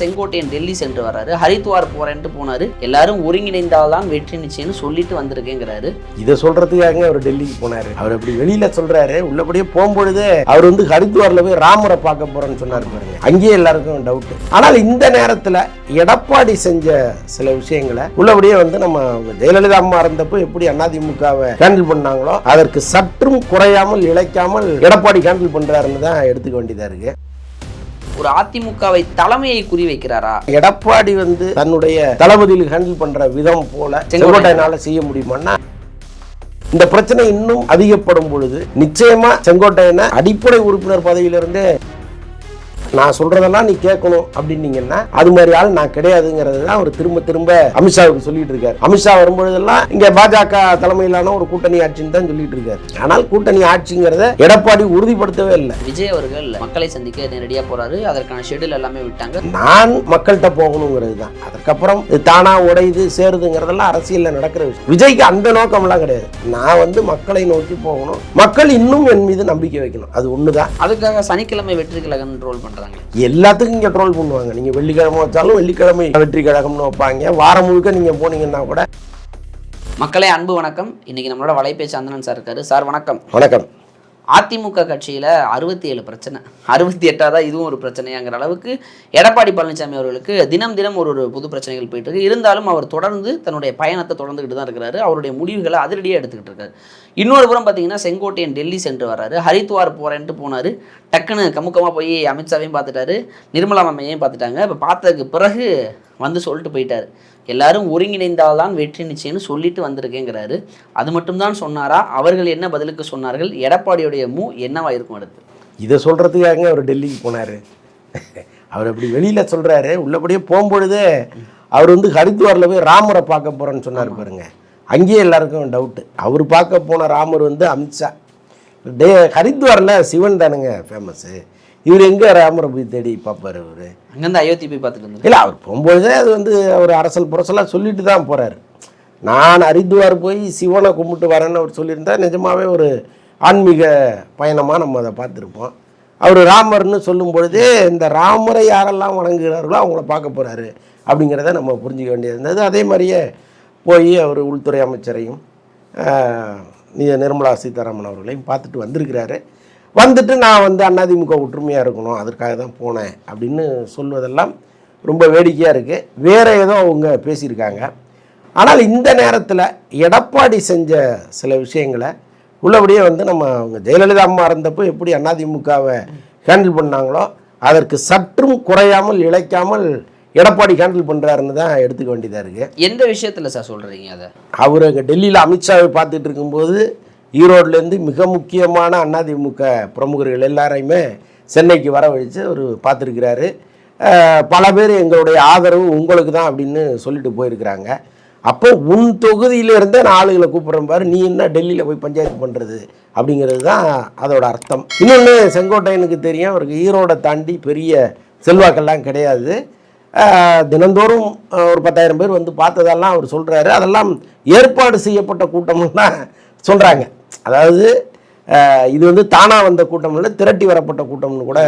செங்கோட்டையன் டெல்லி சென்று வர்றாரு. ஹரித்வார் போறேன்ட்டு போனாரு. எல்லாரும் ஒருங்கிணைந்தால்தான் வெற்றி நிச்சயம்னு சொல்லிட்டு வந்திருக்கேங்கிறாரு. இதை சொல்றதுக்காக அவர் டெல்லிக்கு போனாரு. அவர் அப்படி வெளியில சொல்றாரு. உள்ளபடியே போகும்பொழுது அவர் வந்து ஹரித்வார்ல போய் ராமரை பார்க்க போறேன்னு சொன்னாரு பாருங்க. அங்கேயே எல்லாருக்கும் டவுட் ஆனால் இந்த நேரத்துல எடப்பாடி செஞ்ச சில விஷயங்களை உள்ளபடியே வந்து நம்ம ஜெயலலிதா அம்மா இருந்தப்போ எப்படி அதிமுகவை ஹேண்டில் பண்ணாங்களோ அதற்கு சற்றும் குறையாமல் இழைக்காமல் எடப்பாடி ஹேண்டில் பண்றாருன்னு தான் எடுத்துக்க வேண்டியதா இருக்கு. ஒரு அதிமுகவை தலைமையை குறிவைக்கிறாரா? எடப்பாடி வந்து தன்னுடைய தளபதியில் ஹேண்டில் பண்ற விதம் போல செங்கோட்டையனால செய்ய முடியுமான்னா இந்த பிரச்சனை இன்னும் அதிகப்படும் பொழுது நிச்சயமா செங்கோட்டையனை அடிப்படை உறுப்பினர் பதவியிலிருந்து நான் சொல்றதெல்லாம் நீ கேட்கணும் அப்படின்னீங்கன்னா அது மாதிரி ஆள் நான் கிடையாதுங்கிறது தான் அவர் திரும்ப திரும்ப அமித்ஷாவுக்கு சொல்லிட்டு இருக்காரு. அமித்ஷா வரும்பொழுதெல்லாம் இங்க பாஜக தலைமையிலான ஒரு கூட்டணி ஆட்சின்னு தான் சொல்லிட்டு இருக்காரு. ஆனால் கூட்டணி ஆட்சிங்கிறத எடப்பாடி உறுதிப்படுத்தவே இல்லை. விஜய் அவர்கள் மக்களை சந்திக்க நேரடியா போறாரு. அதற்கான ஷெட்யூல் எல்லாமே விட்டாங்க. நான் மக்கள்கிட்ட போகணுங்கிறது தான். அதுக்கப்புறம் தானா உடையுது சேருதுங்கிறதெல்லாம் அரசியல்ல நடக்கிற விஷயம். விஜய்க்கு அந்த நோக்கம்லாம் கிடையாது. நான் வந்து மக்களை நோக்கி போகணும். மக்கள் இன்னும் என் மீது நம்பிக்கை வைக்கணும். அது ஒண்ணுதான். அதுக்காக சனிக்கிழமை வெற்றி கழகம் ட்ரோல் பண்றாங்க எல்லாத்துக்கும் இங்க ட்ரோல் பண்ணுவாங்க. நீங்க வெள்ளிக்கிழமை வச்சாலும் வெள்ளிக்கிழமை வெற்றி கழகம்னு வைப்பாங்க. வாரம் முழுக்க நீங்க போனீங்கன்னா கூட. மக்களே அன்பு வணக்கம். இன்னைக்கு நம்மளோட வலைபேச்சு அந்தனன் சார் இருக்காரு. சார் வணக்கம். வணக்கம். அதிமுக கட்சியில் அறுபத்தி ஏழு பிரச்சனை. அறுபத்தி எட்டாவதா இதுவும் ஒரு பிரச்சனையாங்கிற அளவுக்கு எடப்பாடி பழனிசாமி அவர்களுக்கு தினம் தினம் ஒரு ஒரு புது பிரச்சனைகள் போயிட்டு இருக்கு. இருந்தாலும் அவர் தொடர்ந்து தன்னுடைய பயணத்தை தொடர்ந்துக்கிட்டு தான் இருக்கிறாரு அவருடைய முடிவுகளை அதிரடியாக எடுத்துக்கிட்டு இருக்காரு. இன்னொரு புறம் பார்த்தீங்கன்னா செங்கோட்டையன் டெல்லி சென்று வர்றாரு. ஹரித்வார் போறேன்ட்டு போனார். டக்குன்னு கமுக்கமாக போய் அமித்ஷாவையும் பார்த்துட்டாரு. நிர்மலா மாமையையும் பார்த்துட்டாங்க. இப்போ பார்த்ததுக்கு பிறகு வந்து சொல்லிட்டு போயிட்டாரு. எல்லாரும் ஒருங்கிணைந்தால்தான் வெற்றி நிச்சயம்னு சொல்லிட்டு வந்திருக்கேங்கிறாரு. அது மட்டும்தான் சொன்னாரா? அவர்கள் என்ன பதிலுக்கு சொன்னார்கள்? எடப்பாடியுடைய மூ என்னவா இருக்கும் அடுத்து? இதை சொல்றதுக்காக அவர் டெல்லிக்கு போனாரு. அவர் அப்படி வெளியில சொல்றாரு. உள்ளபடியே போகும்பொழுது அவர் வந்து ஹரித்வார்ல போய் ராமரை பார்க்க போறேன்னு சொன்னார் பாருங்க. அங்கேயே எல்லாருக்கும் டவுட்டு அவர் பார்க்க போன ராமர் வந்து அமித்ஷா. டே ஹரித்வார்ல சிவன் தானுங்க ஃபேமஸ்ஸு இவர் எங்கே ராமரை போய் தேடி பார்ப்பாரு அவர்? அங்கேருந்து அயோத்தி போய் பார்த்துட்டு இல்லை அவர் போகும்பொழுதே அது வந்து அவர் அரசல் புரசலாக சொல்லிட்டு தான் போகிறாரு நான் ஹரித்வார் போய் சிவனை கும்பிட்டு வரேன்னு அவர் சொல்லியிருந்தா நிஜமாவே ஒரு ஆன்மீக பயணமாக நம்ம அதை பார்த்துருப்போம். அவர் ராமர்னு சொல்லும் பொழுதே இந்த ராமரை யாரெல்லாம் வணங்குகிறார்களோ அவங்கள பார்க்க போகிறாரு அப்படிங்கிறத நம்ம புரிஞ்சுக்க வேண்டியது இருந்தது. அதே மாதிரியே போய் அவர் உள்துறை அமைச்சரையும் நிர்மலா சீதாராமன் அவர்களையும் பார்த்துட்டு வந்திருக்கிறாரு. வந்துட்டு நான் வந்து அதிமுக ஒற்றுமையாக இருக்கணும் அதற்காக தான் போனேன் அப்படின்னு சொல்வதெல்லாம் ரொம்ப வேடிக்கையாக இருக்குது வேற ஏதோ அவங்க பேசியிருக்காங்க. ஆனால் இந்த நேரத்தில் எடப்பாடி செஞ்ச சில விஷயங்களை உள்ளபடியே வந்து நம்ம அவங்க ஜெயலலிதா அம்மா இருந்தப்போ எப்படி அதிமுகவை ஹேண்டில் பண்ணாங்களோ அதற்கு சற்றும் குறையாமல் இழைக்காமல் எடப்பாடி ஹேண்டில் பண்ணுறாருன்னு தான் எடுத்துக்க வேண்டியதாக இருக்குது எந்த விஷயத்துல சார் சொல்றீங்க அதை? அவர் அவர் அங்கே டெல்லியில் அமித்ஷாவை பார்த்துட்டு இருக்கும்போது ஈரோட்லேருந்து மிக முக்கியமான அதிமுக பிரமுகர்கள் எல்லாரையுமே சென்னைக்கு வரவழைச்சு அவர் பார்த்துருக்கிறாரு. பல பேர் எங்களுடைய ஆதரவு உங்களுக்கு தான் அப்படின்னு சொல்லிட்டு போயிருக்கிறாங்க. அப்போ உன் தொகுதியிலிருந்தே நான் ஆளுகளை கூப்பிட்றேன் பாரு நீ என்ன டெல்லியில் போய் பஞ்சாயத்து பண்ணுறது அப்படிங்கிறது தான் அதோட அர்த்தம். இன்னொன்று செங்கோட்டையனுக்கு தெரியும் அவருக்கு ஈரோடை தாண்டி பெரிய செல்வாக்கெல்லாம் கிடையாது. தினந்தோறும் ஒரு பத்தாயிரம் பேர் வந்து பார்த்ததெல்லாம் அவர் சொல்கிறாரு அதெல்லாம் ஏற்பாடு செய்யப்பட்ட கூட்டம்லாம் சொல்கிறாங்க அதாவது இது வந்து தானாக வந்த கூட்டம் இல்லை திரட்டி வரப்பட்ட கூட்டம்னு கூட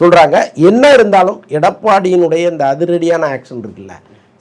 சொல்கிறாங்க என்ன இருந்தாலும் எடப்பாடியினுடைய இந்த அதிரடியான ஆக்ஷன் இருக்குல்ல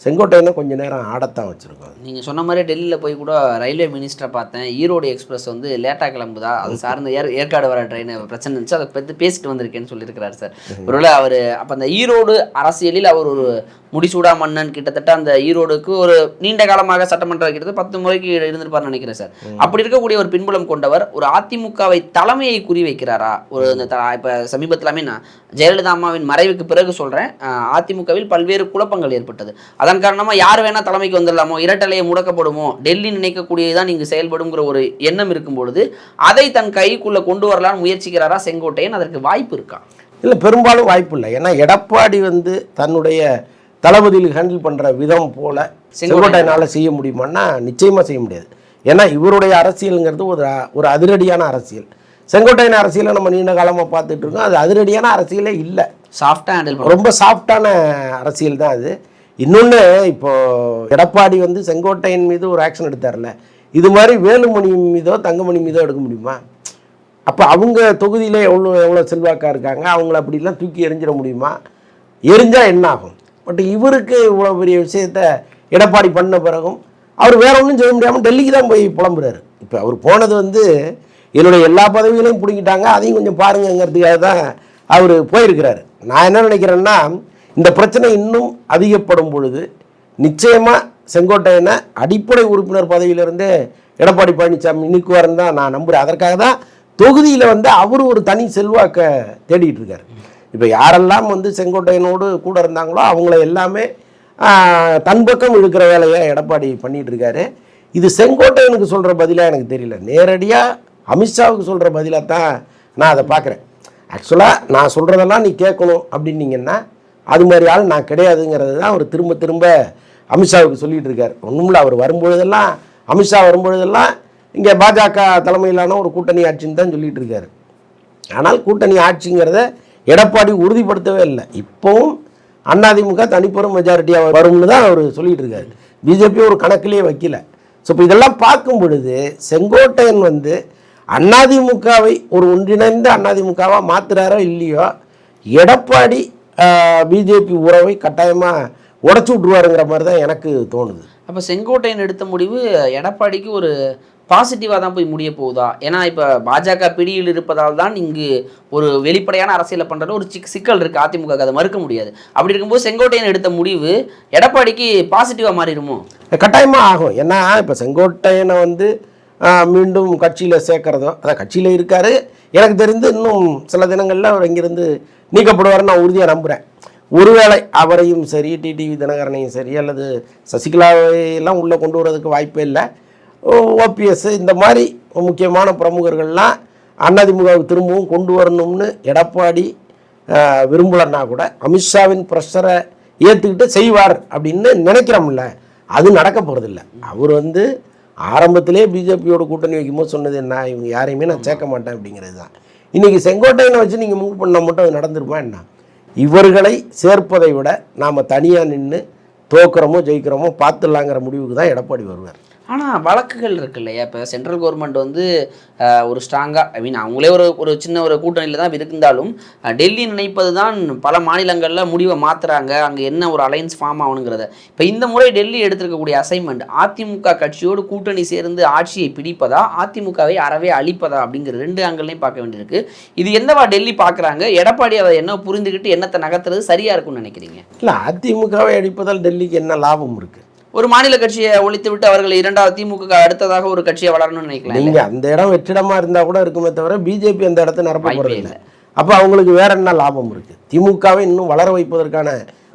செங்கோட்டையனை கொஞ்ச நேரம் ஆடத்தான் வச்சுருக்கோம். நீங்க சொன்ன மாதிரி டெல்லியில போய் கூட ரயில்வே மினிஸ்டரை பார்த்தேன். ஈரோடு எக்ஸ்பிரஸ் வந்து லேட்டா கிளம்புதா? அது சார்ந்த ஏர் ஏற்காடு வர ட்ரெயின் பிரச்சனை இருந்துச்சு. அதை பற்றி பேசிட்டு வந்திருக்கேன்னு சொல்லியிருக்கிறாரு சார். ஒருவேளை அவர் அப்போ அந்த ஈரோடு அரசியலில் அவர் ஒரு முடிசூடா மன்னன். கிட்டத்தட்ட அந்த ஈரோடுக்கு ஒரு நீண்ட காலமாக சட்டமன்ற கிட்டத்தட்ட பத்து முறைக்கு இருந்திருப்பார்னு நினைக்கிறேன் சார். அப்படி இருக்கக்கூடிய ஒரு பின்புலம் கொண்டவர் ஒரு அதிமுகவை தலைமையை குறிவைக்கிறாரா? ஒரு இந்த இப்ப சமீபத்திலாமே நான் ஜெயலலிதா அம்மாவின் மறைவுக்கு பிறகு சொல்றேன் அஹ், அதிமுகவில் பல்வேறு குழப்பங்கள் ஏற்பட்டது. அதன் காரணமா யார் வேணா தலைமைக்கு வந்துடலாமோ இரட்டலையை முடக்கப்படுமோ டெல்லி நினைக்கக்கூடியதான் இங்கு செயல்படுங்கிற ஒரு எண்ணம் இருக்கும் பொழுது அதை தன் கைக்குள்ள கொண்டு வரலாம்னு முயற்சிக்கிறாரா செங்கோட்டையன்? அதற்கு வாய்ப்பு இருக்கா? இல்லை பெரும்பாலும் வாய்ப்பு இல்லை. ஏன்னா எடப்பாடி வந்து தன்னுடைய தளபதியில் ஹேண்டில் பண்ணுற விதம் போல செங்கோட்டையனால் செய்ய முடியுமான்னா நிச்சயமாக செய்ய முடியாது. ஏன்னா இவருடைய அரசியலுங்கிறது ஒரு ஒரு அதிரடியான அரசியல். செங்கோட்டையன் அரசியலை நம்ம நீண்ட காலமாக பார்த்துட்டு இருக்கோம். அது அதிரடியான அரசியலே இல்லை. சாஃப்டா ஹேண்டில் ரொம்ப சாஃப்டான அரசியல் தான் அது. இன்னொன்று இப்போ எடப்பாடி வந்து செங்கோட்டையன் மீது ஒரு ஆக்ஷன் எடுத்தார்ல. இது மாதிரி வேலுமணி மீதோ தங்கமணி மீதோ எடுக்க முடியுமா? அப்போ அவங்க தொகுதியில் எவ்வளோ எவ்வளோ செல்வாக்கா இருக்காங்க? அவங்கள அப்படிலாம் தூக்கி எறிஞ்சிட முடியுமா? எரிஞ்சா என்ன ஆகும்? பட் இவருக்கு இவ்வளோ பெரிய விஷயத்த எடப்பாடி பண்ண பிறகும் அவர் வேற ஒன்றும் செய்ய முடியாமல் டெல்லிக்கு தான் போய் புலம்புறாரு. இப்போ அவர் போனது வந்து என்னுடைய எல்லா பதவிகளையும் பிடிங்கிட்டாங்க. அதையும் கொஞ்சம் பாருங்கங்கிறதுக்காக தான் அவர் போயிருக்கிறாரு. நான் என்ன நினைக்கிறேன்னா இந்த பிரச்சனை இன்னும் அதிகப்படும் பொழுது நிச்சயமாக செங்கோட்டையனை அடிப்படை உறுப்பினர் பதவியிலிருந்தே எடப்பாடி பழனிசாமி நீக்குவாருன்னு தான் நான் நம்புகிறேன் அதற்காக தான் தொகுதியில் வந்து அவர் ஒரு தனி செல்வாக்கை தேடிட்டு இருக்கார். இப்போ யாரெல்லாம் வந்து செங்கோட்டையனோடு கூட இருந்தாங்களோ அவங்கள எல்லாமே தன்பக்கம் தன் பக்கம் இழுக்கிற வேலையை எடப்பாடி பண்ணிகிட்டு இருக்காரு. இது செங்கோட்டையனுக்கு சொல்கிற பதிலாக எனக்கு தெரியல. நேரடியாக அமித்ஷாவுக்கு சொல்கிற பதிலாக தான் நான் அதை பார்க்குறேன். ஆக்சுவலாக நான் சொல்கிறதெல்லாம் நீ கேட்கணும் அப்படின்னீங்கன்னா அது மாதிரி ஆள் நான் கிடையாதுங்கிறது தான் அவர் திரும்ப திரும்ப அமித்ஷாவுக்கு சொல்லிகிட்டு இருக்கார். ஒன்றுமில்ல அவர் வரும்பொழுதெல்லாம் அமித்ஷா வரும்பொழுதெல்லாம் இங்கே பாஜக தலைமையிலான ஒரு கூட்டணி ஆட்சின்னு தான் சொல்லிகிட்டு இருக்காரு. ஆனால் கூட்டணி ஆட்சிங்கிறத எடப்பாடி உறுதிப்படுத்தவே இல்லை. இப்போவும் அதிமுக தனிப்பெரும் மெஜாரிட்டியாக வரும்னு தான் அவர் சொல்லிகிட்டு இருக்காரு. பிஜேபி ஒரு கணக்கிலேயே வைக்கல. ஸோ இப்போ இதெல்லாம் பார்க்கும் பொழுது செங்கோட்டையன் வந்து அதிமுகவை ஒரு ஒன்றிணைந்த அதிமுகவா மாத்துறாரோ இல்லையோ எடப்பாடி பிஜேபி உறவை கட்டாயமாக உடச்சி விட்ருவாருங்கிற மாதிரி தான் எனக்கு தோணுது. அப்போ செங்கோட்டையன் எடுத்த முடிவு எடப்பாடிக்கு ஒரு பாசிட்டிவாக தான் போய் முடிய போகுதா? ஏன்னா இப்போ பாஜக பிடியில் இருப்பதால் தான் இங்கு ஒரு வெளிப்படையான அரசியலை பண்ணுறது ஒரு சிக் சிக்கல் இருக்குது அதிமுக அதை மறுக்க முடியாது. அப்படி இருக்கும்போது செங்கோட்டையன் எடுத்த முடிவு எடப்பாடிக்கு பாசிட்டிவாக மாறிடுமோ? கட்டாயமாக ஆகும். ஏன்னா இப்போ செங்கோட்டையனை வந்து மீண்டும் கட்சியில் சேர்க்கறதோ அதான் கட்சியில் இருக்கார். எனக்கு தெரிந்து இன்னும் சில தினங்களில் அவர் இங்கிருந்து நீக்கப்படுவார்னு நான் உறுதியாக நம்புகிறேன் ஒருவேளை அவரையும் சரி டிடிவி தினகரனையும் சரி அல்லது சசிகலாவையெல்லாம் உள்ளே கொண்டு வரதுக்கு வாய்ப்பே இல்லை. ஓபிஎஸ் இந்த மாதிரி முக்கியமான பிரமுகர்கள்லாம் அதிமுகவுக்கு திரும்பவும் கொண்டு வரணும்னு எடப்பாடி விரும்பலன்னா கூட அமித்ஷாவின் ப்ரெஷரை ஏற்றுக்கிட்டு செய்வார் அப்படின்னு நினைக்கிறோம்ல. அது நடக்க போகிறதில்ல அவர் வந்து ஆரம்பத்திலே பிஜேபியோட கூட்டணி வைக்கும்போது சொன்னது என்ன இவங்க யாரையுமே நான் சேர்க்க மாட்டேன் அப்படிங்கிறது தான். இன்றைக்கி செங்கோட்டையனை வச்சு நீங்கள் மூவ் பண்ணால் மட்டும் அது நடந்துருமா என்ன? இவர்களை சேர்ப்பதை விட நாம் தனியாக நின்று தோக்குறோமோ ஜெயிக்கிறோமோ பார்த்துடலாங்கிற முடிவுக்கு தான் எடப்பாடி வருவார். ஆனால் வழக்குகள் இருக்கு இல்லையா? இப்போ சென்ட்ரல் கவர்மெண்ட் வந்து ஒரு ஸ்ட்ராங்காக ஐ மீன் அவங்களே ஒரு ஒரு சின்ன ஒரு கூட்டணியில் தான் இருந்தாலும் டெல்லி நினைப்பது தான் பல மாநிலங்களில் முடிவை மாற்றுறாங்க அங்கே என்ன ஒரு அலைன்ஸ் ஃபார்ம் ஆகணுங்கிறத. இப்போ இந்த முறை டெல்லி எடுத்திருக்கக்கூடிய அசைன்மெண்ட் அதிமுக கட்சியோடு கூட்டணி சேர்ந்து ஆட்சியை பிடிப்பதா அதிமுகவை அறவே அழிப்பதா அப்படிங்கிற ரெண்டு ஆங்கிள்லையும் பார்க்க வேண்டியிருக்கு. இது என்னவா டெல்லி பார்க்குறாங்க? எடப்பாடி அதை என்ன புரிந்துக்கிட்டு என்னத்தை நகர்த்துறது சரியாக இருக்கும்னு நினைக்கிறீங்க? இல்லை அதிமுகவை அழிப்பதால் டெல்லிக்கு என்ன லாபம் இருக்குது ஒரு மாநில கட்சியை ஒழித்து விட்டு அவர்கள் இரண்டாவது திமுக அடுத்ததாக ஒரு கட்சியை வளரணும்னு நினைக்கலாம் நீங்க அந்த இடம் வெற்றிடமா இருந்தா கூட இருக்குமே தவிர பிஜேபி அந்த இடத்த நிரப்ப வாய்ப்பே போறது இல்லை. அப்போ அவங்களுக்கு வேற என்ன லாபம் இருக்கு? திமுகவை இன்னும் வளர வைப்பதற்கான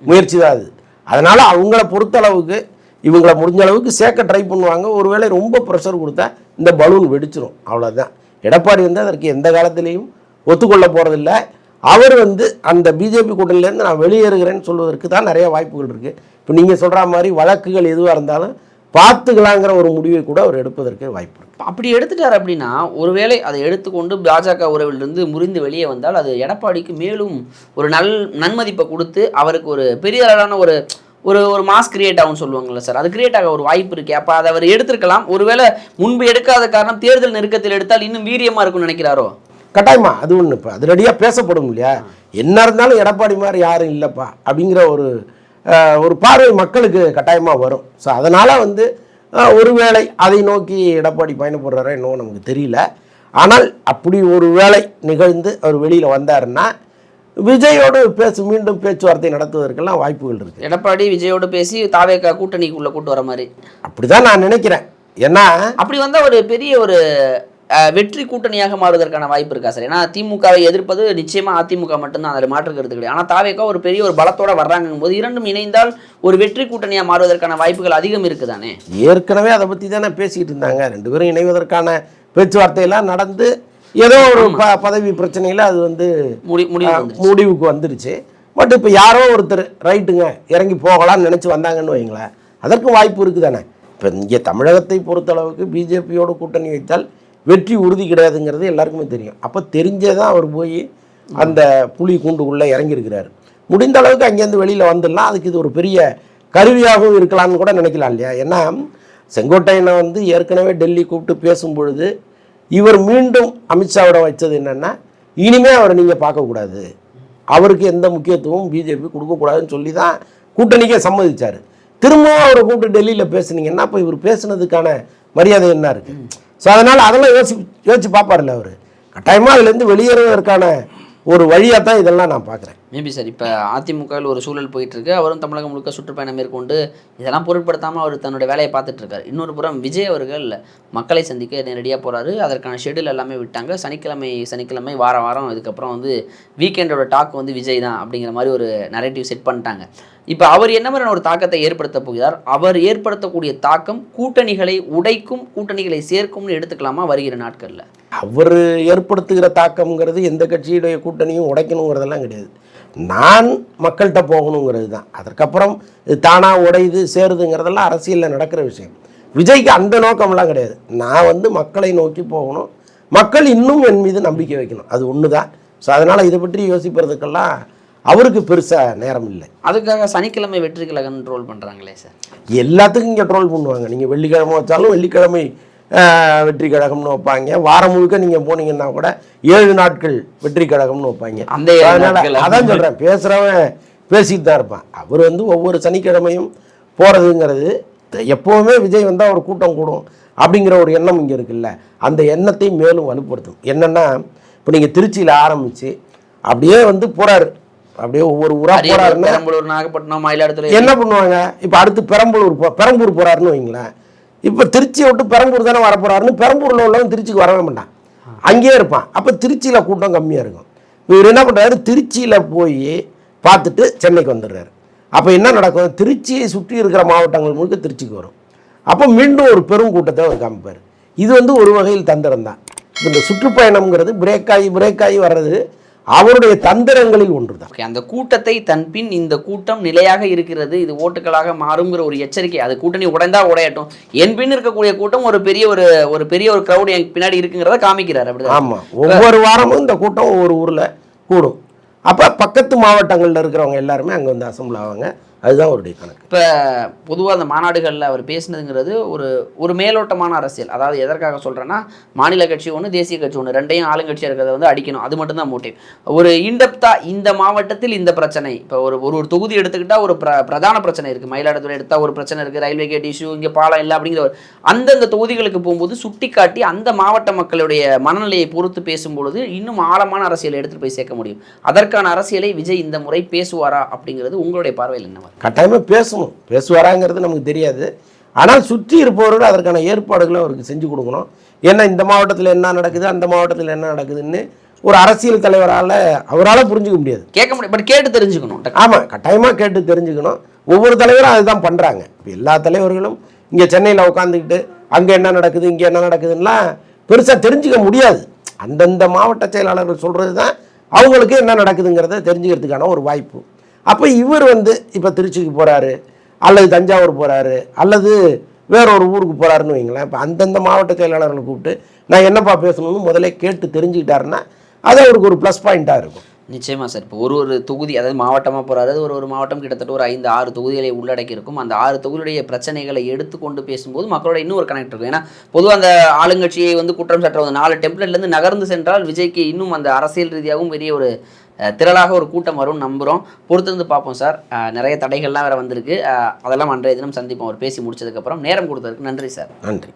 முயற்சி தான் அது. அதனால அவங்கள பொறுத்தளவுக்கு இவங்கள முடிஞ்ச அளவுக்கு சேர்க்க ட்ரை பண்ணுவாங்க. ஒருவேளை ரொம்ப ப்ரெஷர் கொடுத்தா இந்த பலூன் வெடிச்சிரும். அவ்வளவுதான். எடப்பாடி வந்து அதற்கு எந்த காலத்திலையும் ஒத்துக்கொள்ள போறதில்ல. அவர் வந்து அந்த பிஜேபி கூட்டணியிலேருந்து நான் வெளியேறுகிறேன்னு சொல்வதற்கு தான் நிறைய வாய்ப்புகள் இருக்குது இப்போ நீங்கள் சொல்கிற மாதிரி வழக்குகள் எதுவாக இருந்தாலும் பார்த்துக்கலாங்கிற ஒரு முடிவை கூட அவர் எடுப்பதற்கு வாய்ப்பு இருக்குது அப்படி எடுத்துட்டார் அப்படின்னா ஒருவேளை அதை எடுத்துக்கொண்டு பாஜக உறவிலிருந்து முறிந்து வெளியே வந்தால் அது எடப்பாடிக்கு மேலும் ஒரு நல் நன்மதிப்பை கொடுத்து அவருக்கு ஒரு பெரிய அளவான ஒரு ஒரு ஒரு மாஸ் கிரியேட் ஆகும்னு சொல்லுவாங்கல்ல சார். அது கிரியேட் ஆக ஒரு வாய்ப்பு இருக்கு. அப்போ அதை அவர் எடுத்திருக்கலாம். ஒருவேளை முன்பு எடுக்காத காரணம் தேர்தல் நெருக்கத்தில் எடுத்தால் இன்னும் வீரியமாக இருக்கும்னு நினைக்கிறாரோ? கட்டாயமா அது ஒன்று இப்போ அதிரடியாக பேசப்படும் இல்லையா? என்ன இருந்தாலும் எடப்பாடி மாதிரி யாரும் இல்லைப்பா அப்படிங்கிற ஒரு ஒரு பார்வை மக்களுக்கு கட்டாயமாக வரும். ஸோ அதனால் வந்து ஒருவேளை அதை நோக்கி எடப்பாடி பயணப்படுறாரோ என்னவோ நமக்கு தெரியல. ஆனால் அப்படி ஒரு வேளை நிகழ்ந்து அவர் வெளியில் வந்தாருன்னா விஜயோடு பேசு மீண்டும் பேச்சுவார்த்தை நடத்துவதற்கெல்லாம் வாய்ப்புகள் இருக்குது எடப்பாடி விஜயோடு பேசி தாவேக்கா கூட்டணிக்குள்ள கூட்டு வர மாதிரி. அப்படி தான் நான் நினைக்கிறேன். ஏன்னா அப்படி வந்தா ஒரு பெரிய ஒரு வெற்றி கூட்டணியாக மாறுவதற்கான வாய்ப்பு இருக்கா சார்? ஏன்னா திமுகவை எதிர்ப்பது நிச்சயமா அதிமுக மட்டும்தான். அதில் மாற்று கருத்து கிடையாது. ஆனால் தாவேக்கா ஒரு பெரிய ஒரு பலத்தோட வர்றாங்கும் போது இரண்டும் இணைந்தால் ஒரு வெற்றி கூட்டணியாக மாறுவதற்கான வாய்ப்புகள் அதிகம் இருக்குதானே? ஏற்கனவே அதை பற்றி தானே பேசிக்கிட்டு இருந்தாங்க. ரெண்டு பேரும் இணைவதற்கான பேச்சுவார்த்தையெல்லாம் நடந்து ஏதோ ஒரு ப பதவி பிரச்சனையில் அது வந்து. முடிவுக்கு வந்துருச்சு. பட் இப்போ யாரோ ஒருத்தர் ரைட்டுங்க இறங்கி போகலாம்னு நினச்சி வந்தாங்கன்னு வைங்களேன் அதற்கும் வாய்ப்பு இருக்குது தானே இப்போ இங்கே தமிழகத்தை பொறுத்தளவுக்கு பிஜேபியோட கூட்டணி வைத்தால் வெற்றி உறுதி கிடையாதுங்கிறது எல்லாருக்குமே தெரியும். அப்போ தெரிஞ்சே தான் அவர் போய் அந்த புலி கூண்டுக்குள்ளே இறங்கியிருக்கிறார். முடிந்த அளவுக்கு அங்கேருந்து வெளியில் வந்துடலாம். அதுக்கு இது ஒரு பெரிய கருவியாகவும் இருக்கலாம்னு கூட நினைக்கலாம் இல்லையா? ஏன்னா செங்கோட்டையனை வந்து ஏற்கனவே டெல்லி கூப்பிட்டு பேசும் பொழுது இவர் மீண்டும் அமித்ஷாவிடம் வச்சது என்னென்னா இனிமே அவரை நீங்கள் பார்க்கக்கூடாது அவருக்கு எந்த முக்கியத்துவமும் பிஜேபி கொடுக்கக்கூடாதுன்னு சொல்லி தான் கூட்டணிக்கே சம்மதிச்சார். திரும்பவும் அவரை கூப்பிட்டு டெல்லியில் பேசுனீங்கன்னா இப்போ இவர் பேசுனதுக்கான மரியாதை என்ன இருக்குது ஸோ அதனால் அதெல்லாம் யோசி யோசிச்சு பார்ப்பார்ல அவர். கட்டாயமாக அதுலேருந்து வெளியேறுவதற்கான ஒரு வழியாக தான் இதெல்லாம் நான் பார்க்குறேன் மேபி சார் இப்போ அதிமுகவில் ஒரு சூழல் போயிட்டுருக்கு. அவரும் தமிழகம் முழுக்க சுற்றுப்பயணம் மேற்கொண்டு இதெல்லாம் பொருட்படுத்தாமல் அவர் தன்னுடைய வேலையை பார்த்துட்ருக்காரு இன்னொரு புறம் விஜய் அவர்கள் மக்களை சந்திக்க நேரடியாக போகிறாரு அதற்கான ஷெட்யூல் எல்லாமே விட்டாங்க. சனிக்கிழமை சனிக்கிழமை வாரம் வாரம் இதுக்கப்புறம் வந்து வீக்கெண்டோட டாக் வந்து விஜய் தான் அப்படிங்கிற மாதிரி ஒரு நரேட்டிவ் செட் பண்ணிட்டாங்க. இப்போ அவர் என்ன மாதிரியான ஒரு தாக்கத்தை ஏற்படுத்த போகிறார்? அவர் ஏற்படுத்தக்கூடிய தாக்கம் கூட்டணிகளை உடைக்கும் கூட்டணிகளை சேர்க்கும்னு எடுத்துக்கலாமா வருகிற நாட்களில்? அவர் ஏற்படுத்துகிற தாக்கம்ங்கிறது எந்த கட்சியுடைய கூட்டணியும் உடைக்கணுங்கிறதெல்லாம் கிடையாது. நான் மக்கள்கிட்ட போகணுங்கிறது தான். அதற்கப்புறம் இது தானாக உடையுது சேருதுங்கிறதெல்லாம் அரசியலில் நடக்கிற விஷயம். விஜய்க்கு அந்த நோக்கம்லாம் கிடையாது. நான் வந்து மக்களை நோக்கி போகணும். மக்கள் இன்னும் என் மீது நம்பிக்கை வைக்கணும். அது ஒன்று தான் ஸோ அதனால் இதை பற்றி யோசிப்பதற்கெல்லாம் அவருக்கு பெருசாக நேரம் இல்லை. அதுக்காக சனிக்கிழமை வெற்றி கழகம் ட்ரோல் பண்ணுறாங்களே சார். எல்லாத்துக்கும் இங்கே ட்ரோல் பண்ணுவாங்க. நீங்கள் வெள்ளிக்கிழமை வச்சாலும் வெள்ளிக்கிழமை வெற்றி கழகம்னு வைப்பாங்க. வாரம் முழுக்க நீங்கள் போனீங்கன்னா கூட ஏழு நாட்கள் வெற்றி கழகம்னு வைப்பாங்க. அந்த அதனால அதான் சொல்கிறேன் பேசுகிறவன் பேசிட்டு தான் இருப்பான். அவர் வந்து ஒவ்வொரு சனிக்கிழமையும் போகிறதுங்கிறது எப்போவுமே விஜய் வந்தால் ஒரு கூட்டம் கூடும் அப்படிங்கிற ஒரு எண்ணம் இங்கே இருக்குல்ல. அந்த எண்ணத்தை மேலும் வலுப்படுத்தும். என்னென்னா இப்போ நீங்கள் திருச்சியில் ஆரம்பித்து அப்படியே வந்து போகிறாரு அப்படியே ஒவ்வொரு ஊராக போகிறாருன்னா பெரம்பலூர் நாகப்பட்டினம் மயிலாடுதுறை. என்ன பண்ணுவாங்க? இப்போ அடுத்து பெரம்பலூர் போ பெரம்பூர் போறாருன்னு வைங்களேன். இப்போ திருச்சியை விட்டு பெரம்பூர் தானே வரப்போறாருன்னு பெரம்பூரில் உள்ளவன் திருச்சிக்கு வரவே மாட்டான். அங்கேயே இருப்பான். அப்போ திருச்சியில் கூட்டம் கம்மியாக இருக்கும். இவர் என்ன பண்ணுறாரு திருச்சியில் போய் பார்த்துட்டு சென்னைக்கு வந்துடுறாரு. அப்போ என்ன நடக்கும்? திருச்சியை சுற்றி இருக்கிற மாவட்டங்கள் முழுக்க திருச்சிக்கு வரும். அப்போ மீண்டும் ஒரு பெரும் கூட்டத்தை அவர் காமிப்பார். இது வந்து ஒரு வகையில் தந்திரம் தான் இந்த சுற்றுப்பயணம்ங்கிறது பிரேக் ஆகி பிரேக் ஆகி வர்றது அவருடைய தந்திரங்களில் ஒன்று தான் ஓகே அந்த கூட்டத்தை தன் பின் இந்த கூட்டம் நிலையாக இருக்கிறது. இது ஓட்டுகளாக மாறுங்கிற ஒரு எச்சரிக்கை. அது கூட்டணி உடைந்தா உடையட்டும். என் பின் இருக்கக்கூடிய கூட்டம் ஒரு பெரிய ஒரு ஒரு பெரிய ஒரு crowd என் பின்னாடி இருக்குங்கிறத காமிக்கிறார் அப்படிதான். ஆமாம் ஒவ்வொரு வாரமும் இந்த கூட்டம் ஒவ்வொரு ஊரில் கூடும். அப்போ பக்கத்து மாவட்டங்களில் இருக்கிறவங்க எல்லாருமே அங்கே வந்து அசம்பிள் ஆவாங்க. அதுதான் அவருடைய கணக்கு. இப்போ பொதுவாக அந்த மாநாடுகளில் அவர் பேசினதுங்கிறது ஒரு ஒரு மேலோட்டமான அரசியல். அதாவது எதற்காக சொல்கிறேன்னா மாநில கட்சி ஒன்று தேசிய கட்சி ஒன்று ரெண்டையும் ஆளுங்கட்சியாக இருக்கிறத வந்து அடிக்கணும். அது மட்டும்தான் மோட்டிவ் ஒரு இன்டெப்தா இந்த மாவட்டத்தில் இந்த பிரச்சனை. இப்போ ஒரு ஒரு ஒரு தொகுதி எடுத்துக்கிட்டால் ஒரு பிர பிரதான பிரச்சனை இருக்குது மயிலாடுதுறை எடுத்தால் ஒரு பிரச்சனை இருக்குது ரயில்வே கேட் இஷ்யூ இங்கே பாலம் இல்லை அப்படிங்கிற ஒரு அந்தந்த தொகுதிகளுக்கு போகும்போது சுட்டி காட்டி அந்த மாவட்ட மக்களுடைய மனநிலையை பொறுத்து பேசும்பொழுது இன்னும் ஆழமான அரசியலை எடுத்துகிட்டு போய் சேர்க்க முடியும். அதற்கான அரசியலை விஜய் இந்த முறை பேசுவாரா அப்படிங்கிறது உங்களுடைய பார்வையில் என்னவா கட்டாயமாக பேசணும். பேசுவாராங்கிறது நமக்கு தெரியாது. ஆனால் சுற்றி இருப்பவர்கள் அதற்கான ஏற்பாடுகளை அவருக்கு செஞ்சு கொடுக்கணும். ஏன்னா இந்த மாவட்டத்தில் என்ன நடக்குது அந்த மாவட்டத்தில் என்ன நடக்குதுன்னு ஒரு அரசியல் தலைவரால் அவரால் புரிஞ்சுக்க முடியாது. கேட்க முடியும் பட் கேட்டு தெரிஞ்சுக்கணும். ஆமாம் கட்டாயமாக கேட்டு தெரிஞ்சுக்கணும். ஒவ்வொரு தலைவரும் அதுதான் பண்ணுறாங்க இப்போ எல்லா தலைவர்களும் இங்கே சென்னையில் உட்காந்துக்கிட்டு அங்கே என்ன நடக்குது இங்கே என்ன நடக்குதுன்னா பெருசாக தெரிஞ்சுக்க முடியாது. அந்தந்த மாவட்ட செயலாளர்கள் சொல்கிறது தான் அவங்களுக்கு என்ன நடக்குதுங்கிறத தெரிஞ்சுக்கிறதுக்கான ஒரு வாய்ப்பு. அப்போ இவர் வந்து இப்போ திருச்சிக்கு போகிறாரு அல்லது தஞ்சாவூர் போகிறாரு அல்லது வேற ஒரு ஊருக்கு போகிறாருன்னு வைங்களேன். இப்போ அந்தந்த மாவட்ட செயலாளர்களை கூப்பிட்டு நான் என்னப்பா பேசணும்னு முதல்ல கேட்டு தெரிஞ்சுக்கிட்டாருன்னா அது அவருக்கு ஒரு ப்ளஸ் பாயிண்ட்டாக இருக்கும். நிச்சயமா சார். இப்போ ஒரு ஒரு தொகுதி அதாவது மாவட்டமாக போகிறாரு ஒரு ஒரு மாவட்டம் கிட்டத்தட்ட ஒரு ஐந்து ஆறு தொகுதிகளை உள்ளடக்கி இருக்கும் அந்த ஆறு தொகுதியுடைய பிரச்சனைகளை எடுத்துக்கொண்டு பேசும்போது மக்களோட இன்னும் ஒரு கனெக்ட் இருக்கும். ஏன்னா பொதுவாக அந்த ஆளுங்கட்சியை வந்து குற்றம் சாட்டுறது நாலு டெம்ப்ளேட்லேருந்து நகர்ந்து சென்றால் விஜய்க்கு இன்னும் அந்த அரசியல் ரீதியாகவும் பெரிய ஒரு திரளாக ஒரு கூட்டம் வரும் நம்புகிறோம் பொறுத்திருந்து பார்ப்போம் சார். நிறைய தடைகள்லாம் வேறு வந்திருக்கு. அதெல்லாம் அன்றைய தினம் சந்திப்போம். அவர் பேசி முடிச்சதுக்கப்புறம் நேரம் கொடுத்ததுக்கு நன்றி சார். நன்றி.